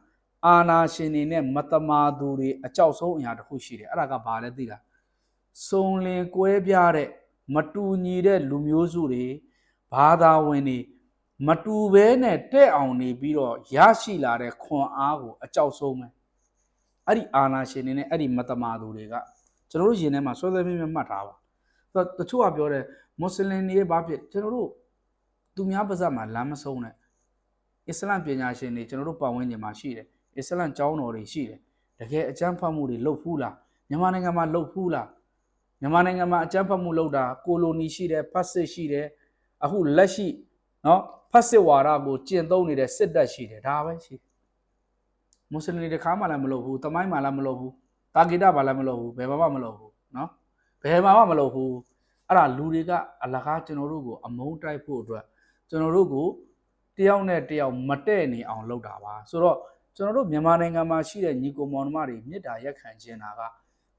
S1: အာနာရှင်တွေနဲ့မတမာသူတွေအကြောက်ဆုံးအရာတစ်ခုရှိတယ်အဲ့ဒါကဘာလဲသိလားစုံလင်ကွဲပြားတဲ့ မတူညီတဲ့လူမျိုးစုတွေဘာသာဝင်တွေမတူဘဲနဲ့တဲ့အောင်နေပြီးတော့ရရှိလာတဲ့ခွန်အားကိုအကြောက်ဆုံးပဲအဲ့ဒီအာနာရှင်တွေနဲ့အဲ့ဒီမတမာသူတွေကကျွန်တော်တို့ရင်ထဲမှာဆွဲဆွဲမြဲမြဲမှတ်ထားပါဆိုတော့တချို့ကပြောတယ်မွတ်စလင်တွေဘာဖြစ်ကျွန်တော်တို့သူများပါဇက်မှာလမ်းမဆုံးနဲ့အစ္စလမ်ပညာရှင်တွေကျွန်တော်တို့ပတ်ဝန်းကျင်မှာရှိတယ်အစ္စလမ်ကျောင်းတော်တွေရှိတယ်တကယ်အကျမ်းဖတ်မှုတွေလုပ်ဖူးလားမြန်မာနိုင်ငံမှာလုပ်ဖူးလား မြန်မာနိုင်ငံမှာအကြမ်းဖက်မှုလုပ်တာကိုလိုနီရှိတယ်ဖက်စစ်ရှိတယ်အခုလက်ရှိနော်ဖက်စစ်ဝါဒကိုကျင့်သုံးနေတဲ့စစ်တပ်ရှိတယ်ဒါပဲရှိတယ်မွတ်စလင်တွေတခါမှလည်းမလုပ်ဘူးတမိုင်းမှလည်းမလုပ်ဘူးတာဂီတာမှလည်းမလုပ်ဘူးဘယ်မှာမှမလုပ်ဘူးနော်ဘယ်မှာမှမလုပ်ဘူးအဲ့ဒါလူတွေကအလကားကျွန်တော်တို့ကိုအမုန်းတိုက်ဖို့အတွက်ကျွန်တော်တို့ကိုတယောက်နဲ့တယောက်မတည့်နေအောင်လုပ်တာပါဆိုတော့ကျွန်တော်တို့မြန်မာနိုင်ငံမှာရှိတဲ့ညီကိုမောင်နှမတွေမေတ္တာရက်ခံခြင်းတာက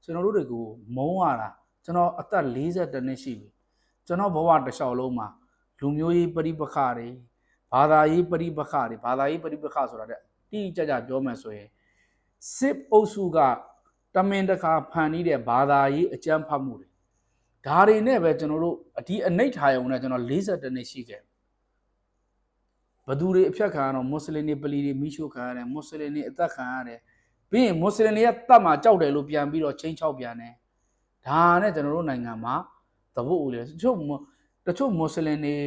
S1: ကျွန်တော်တို့တွေကိုမုန်းရတာ ကျွန်တော်အသက်40နှစ်ရှိပြီကျွန်တော်ဘဝတစ်လျှောက်လုံးမှာလူမျိုးရေးပရိပခတွေဘာသာရေးပရိပခတွေဘာသာရေးပရိပခဆိုတာတဲ့တိတိကျကျပြောမယ်ဆိုရင်စစ်အုပ်စုကတမင်တကာဖန်တီးတဲ့ဘာသာရေးအကြမ်းဖက်မှုတွေဒါတွေနဲ့ပဲကျွန်တော်တို့အဒီအနိဋ္ဌာယုံနဲ့ကျွန်တော်40နှစ်ရှိခဲ့ဘသူတွေအဖြတ်ခံရတော့မွတ်စလင်တွေပလီတွေမိရှုခံရတယ်မွတ်စလင်တွေအသက်ခံရတယ်ပြီးရင်မွတ်စလင်တွေကတတ်မှာကြောက်တယ်လို့ပြန်ပြီးတော့ချင်းချောက်ပြန်တယ် ဒါနဲ့ကျွန်တော်တို့နိုင်ငံမှာသဘုတ်ဦးလေတချို့မွတ်တချို့မွတ်စလင်တွေ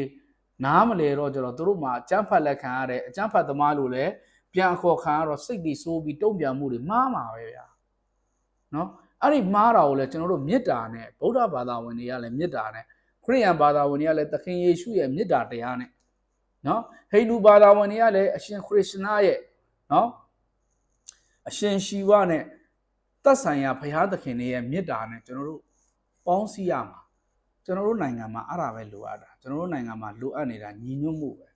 S1: နားမလဲတော့ကျတော့သူတို့မှာအကျန်းဖတ်လက်ခံရတဲ့အကျန်းဖတ်သမားလို့လည်းပြန်အခေါ်ခံရတော့စိတ်တွေစိုးပြီးတုံ့ပြန်မှုတွေမှားမှာပဲဗျာနော်အဲ့ဒီမှားတာကိုလည်းကျွန်တော်တို့မေတ္တာနဲ့ဗုဒ္ဓဘာသာဝင်တွေကလည်းမေတ္တာနဲ့ခရစ်ယာန်ဘာသာဝင်တွေကလည်းသခင်ယေရှုရဲ့မေတ္တာတရားနဲ့နော်ဟိန္ဒူဘာသာဝင်တွေကလည်းအရှင်ခရစ်ယာန်ရဲ့နော်အရှင်ရှီဝနဲ့ သက်ဆိုင်ရာဘုရားသခင်တွေရဲ့မေတ္တာနဲ့ကျွန်တော်တို့ပေါင်းစည်းရမှာကျွန်တော်တို့နိုင်ငံမှာအဲ့ဒါပဲလိုအပ်တာကျွန်တော်တို့နိုင်ငံမှာလိုအပ်နေတာညီညွတ်မှုပဲ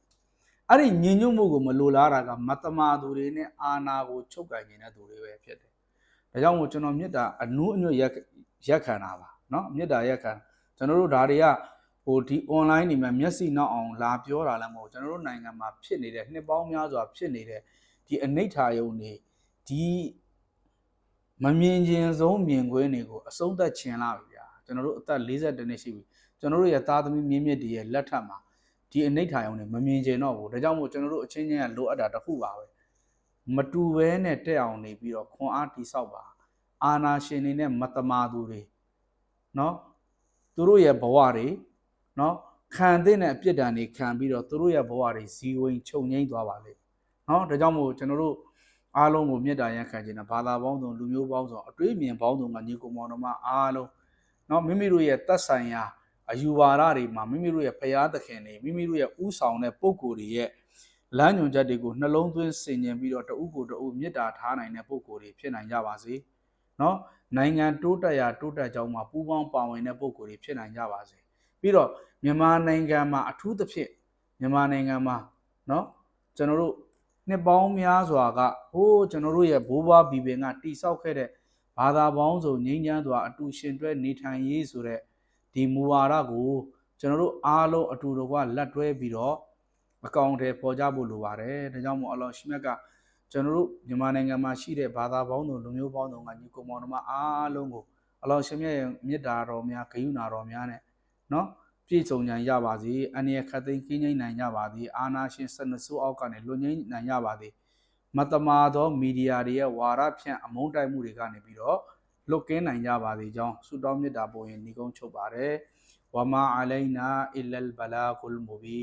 S1: အဲ့ဒီညီညွတ်မှုကိုမလိုလားတာကမတမာသူတွေနဲ့အာနာကိုချုပ်ကင်နေတဲ့သူတွေပဲဖြစ်တယ်ဒါကြောင့်မို့ကျွန်တော်မေတ္တာအနုအညွတ်ရက်ရက်ခံတာပါเนาะမေတ္တာရက်ခံကျွန်တော်တို့ဒါတွေကဟိုဒီ online နေမှာမျက်စိနောက်အောင်လာပြောတာလည်းမဟုတ်ကျွန်တော်တို့နိုင်ငံမှာဖြစ်နေတဲ့နှစ်ပေါင်းများစွာဖြစ်နေတဲ့ဒီအနိဋ္ဌာယုံတွေဒီ မမြင်ခြင်းဆုံးမြင်ကွင်းတွေကိုအဆုံးသတ်ခြင်းလာပြီဗျာကျွန်တော်တို့အသက်42နှစ်ရှိပြီကျွန်တော်တို့ရဲ့သားသမီးမြင့်မြင့်တွေရဲ့လက်ထပ်မှာဒီအနိဋ္ဌာယုံတွေမမြင်ခြင်းတော့ဘူးဒါကြောင့်မို့ကျွန်တော်တို့အချင်းချင်းကလိုအပ်တာတစ်ခုပါပဲမတူဘဲနဲ့တက်အောင်နေပြီးတော့ခွန်အားတိဆောက်ပါအာနာရှင်တွေနဲ့မတမာသူတွေเนาะသူတို့ရဲ့ဘဝတွေเนาะခံတဲ့အပြစ်ဒဏ်တွေခံပြီးတော့သူတို့ရဲ့ဘဝတွေဇီဝင်ချုပ်ငိမ့်သွားပါလေเนาะဒါကြောင့်မို့ကျွန်တော်တို့ အားလုံးကိုမေတ္တာရခံခြင်းနဲ့ဘာသာပေါင်းစုံလူမျိုးပေါင်းစုံအတွေးမြင်ပေါင်းစုံကညီကိုမောင်တို့မှအားလုံးเนาะမိမိတို့ရဲ့သက်ဆိုင်ရာအယူဝါဒတွေမှာမိမိတို့ရဲ့ဖရာသခင်တွေမိမိတို့ရဲ့ဥဆောင်တဲ့ပုံကိုယ်တွေရဲ့လမ်းညွှန်ချက်တွေကိုနှလုံးသွင်းဆင်ခြင်ပြီးတော့တဦးကိုတဦးမေတ္တာထားနိုင်တဲ့ပုံကိုယ်တွေဖြစ်နိုင်ကြပါစေเนาะနိုင်ငံတိုးတက်ရာတိုးတက်ကြောင်းမှာပူးပေါင်းပါဝင်တဲ့ပုံကိုယ်တွေဖြစ်နိုင်ကြပါစေပြီးတော့မြန်မာနိုင်ငံမှာအထူးသဖြင့်မြန်မာနိုင်ငံမှာเนาะကျွန်တော်တို့ နှစ်ပေါင်းများစွာကဟိုးကျွန်တော်တို့ရဲ့ဘိုးဘွားဘီပင်ကတိဆောက်ခဲ့တဲ့ဘာသာပေါင်းစုံငြိမ်းချမ်းစွာအတူရှင်တွဲနေထိုင်ရေးဆိုတဲ့ဒီမူဝါဒကိုကျွန်တော်တို့အားလုံးအတူတကွလက်တွဲပြီးတော့အကောင့်ထဲပေါ်ကြဖို့လိုပါတယ်။ဒါကြောင့်မို့အလောရှိမြတ်ကကျွန်တော်တို့မြန်မာနိုင်ငံမှာရှိတဲ့ဘာသာပေါင်းစုံလူမျိုးပေါင်းစုံကညီကောင်မောင်တို့မအားလုံးကိုအလောရှိမြတ်ရဲ့မေတ္တာတော်များဂရုဏာတော်များနဲ့နော် ပြည့်စုံနိုင်ရပါစေအန္တရာယ်ခတ်သိမ်းကင်းငြိမ်းနိုင်ကြပါစေအာနာရှင်စနစ်ဆိုးအောက်ကနေလွတ်ငြိမ်းနိုင်ကြပါစေမတမာသောမီဒီယာတွေရဲ့ဝါဒဖြန့်အမုန်းတိုက်မှုတွေကနေပြီးတော့လွတ်ကင်းနိုင်ကြပါစေကြောင်းဆုတောင်းမေတ္တာပို့ရင်ညီကုန်းချုပ်ပါတယ်ဝမာအလိုင်နာအီလလ်ဘလာဂုလ်မူဘီ